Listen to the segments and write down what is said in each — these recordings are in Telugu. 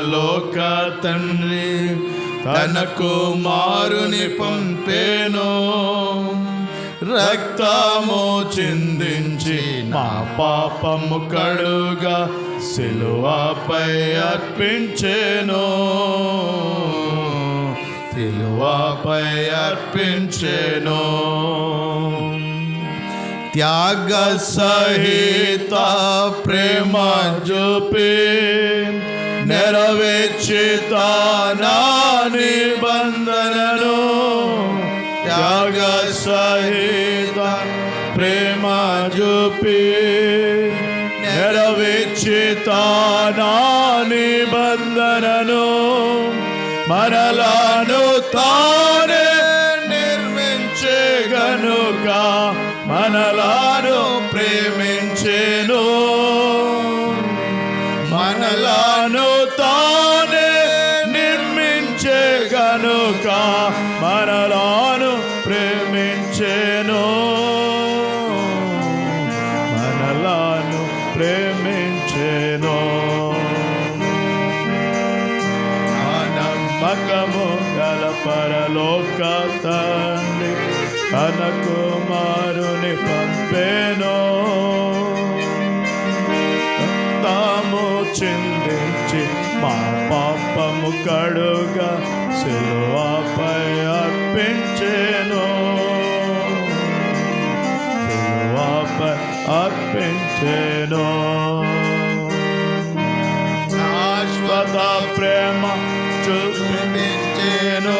లోక తండ్రి తన కుమారుని పంపేను. రక్తము చిందించి మా పాపము కడుగా సిలువపై అర్పించేను. సిలువపై అర్పించేను. త్యాగ సహిత ప్రేమ చూపే నెరవేర్చిత నా నిబంధనను త్యాగ సహిత ప్రేమ జుపి నెరవేర్చిత నా నిబంధనను మనలను తానే నిర్మించే గనుక మనలాను ప్రేమించేను. మనలా మనలాను తానే నిర్మించే గనుక మనలాను ప్రేమించేను. మనలాను ప్రేమించేను. నమ్మకము గల పరలోక తండ్రి తన కుమారుని పంపేను. తాము చిందించి కడుగా సిలువపై అర్పించేను. సిలువపై అర్పించేను. శాశ్వత ప్రేమ చూపించేను.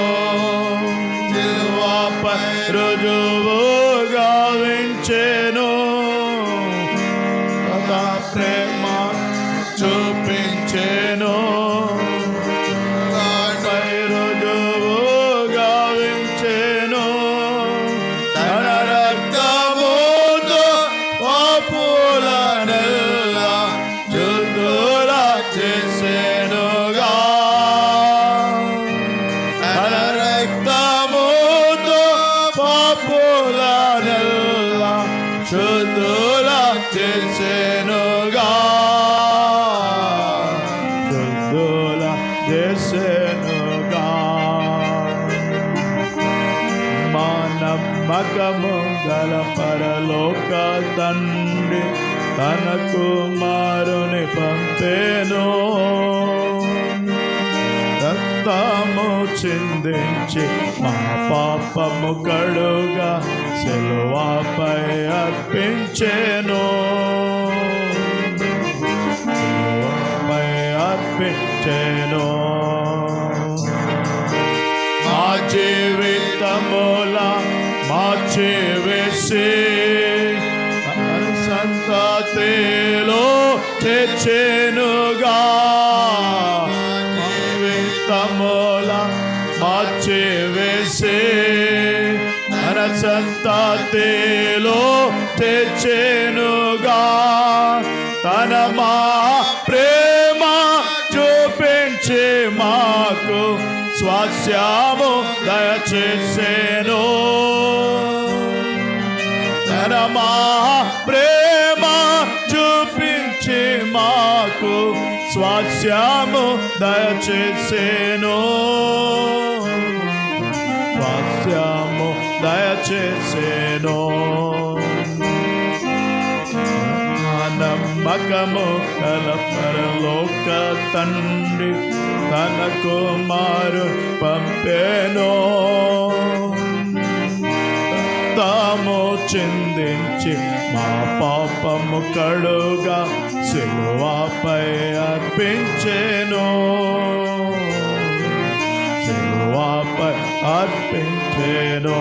సిలువపై రుజువుగా వించేను. ప్రేమ చూపించేను. చేసేనుగా శుద్ధులా చేసేనుగా మా గల పరలోక తండ్రి తన కుమారుని పంపేను రక్తము చిందించి మా పాపము కడుగా సెలవాపై అర్పించేను మార్చి వేసి సంతతిలో తెచ్చేనుగా. జీవితముల మార్చి వేసి మన సంతతిలో తెచ్చేనుగా. తన మా ప్రేమ చూపించే మాకు స్వాస్యాము దయచేసేను. తన ప్రేమ చూపించి మాకు స్వాస్యము దయచేసేను. స్వాస్యము దయచేసేను. నమ్మకము కల పరలోక తండ్రి తన కుమారు పంపేనో. చిందించి మా పాపము కడుగా సిలువపై అర్పించేను. సిలువపై అర్పించేను.